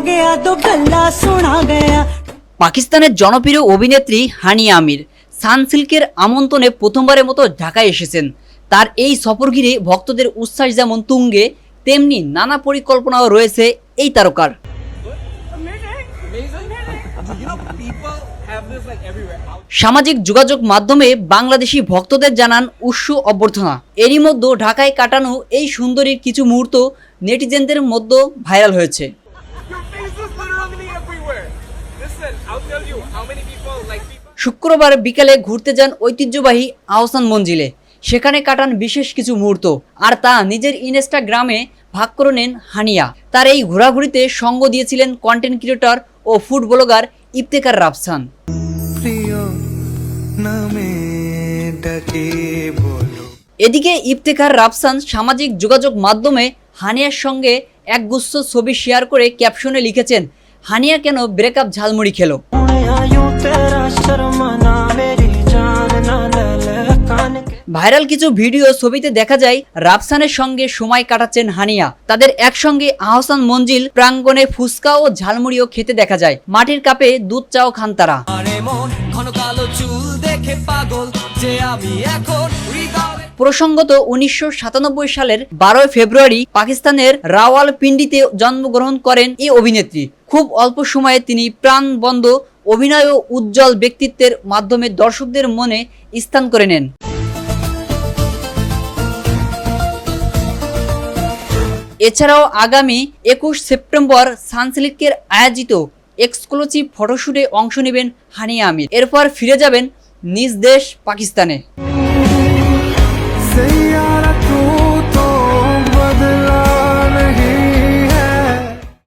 गया तो गला सुना गया পাকিস্তানের জনপ্রিয় অভিনেত্রী হানিয়া আমির সানসিল্কের আমন্ত্রণে প্রথমবারের মতো ঢাকায় এসেছেন তার এই সফর ঘিরে ভক্তদের উচ্ছ্বাস যেমন তুঙ্গে তেমনি নানা পরিকল্পনাও রয়েছে এই তারকার সামাজিক যোগাযোগ মাধ্যমে বাংলাদেশি ভক্তদের জানান উৎস অভ্যর্থনা এরই মধ্যে ঢাকায় কাটানো এই সুন্দরীর কিছু মুহূর্ত নেটিজেনদের মধ্যে ভাইরাল হয়েছে শুক্রবার বিকালে ঘুরতে যান ঐতিহ্যবাহী আহসান মঞ্জিলে। সেখানে কাটান বিশেষ কিছু মুহূর্ত। আর তা নিজের ইনস্টাগ্রামে ভাগ করে নেন হানিয়া। তার এই ঘোরাঘুরিতে সঙ্গ দিয়েছিলেন কন্টেন্ট ক্রিয়েটর ও ফুড ব্লগার ইফতেকার রাফসান। এদিকে ইফতেখার রাফসান সামাজিক যোগাযোগ মাধ্যমে হানিয়ার সঙ্গে একগুচ্ছ ছবি শেয়ার করে ক্যাপশনে লিখেছেন হানিয়া কেন ব্রেকআপ ঝালমুড়ি খেলো? ভাইরাল কিছু ভিডিও ছবিতে দেখা যায়, রাফসানের সঙ্গে সময় কাটাচ্ছেন হানিয়া। তাদের একসঙ্গে আহসান মঞ্জিল, প্রাঙ্গণে ফুসকা ও ঝালমুড়িও খেতে দেখা যায়। মাটির কাপে দুধ চাও খান তারা। প্রসঙ্গত, উনিশশো সাতানব্বই সালের বারোই ফেব্রুয়ারি পাকিস্তানের রাওয়াল পিন্ডিতে জন্মগ্রহণ করেন এই অভিনেত্রী। খুব অল্প সময়ে তিনি প্রাণবন্ধ অভিনয় ও উজ্জ্বল ব্যক্তিত্বের মাধ্যমে দর্শকদের মনে স্থান করে নেন। এছাড়াও আগামী একুশ সেপ্টেম্বর সানসিল্কের আয়োজিত এক্সক্লুসিভ ফটোশুটে অংশ নেবেন হানিয়া আমির। এরপর ফিরে যাবেন নিজ দেশ পাকিস্তানে।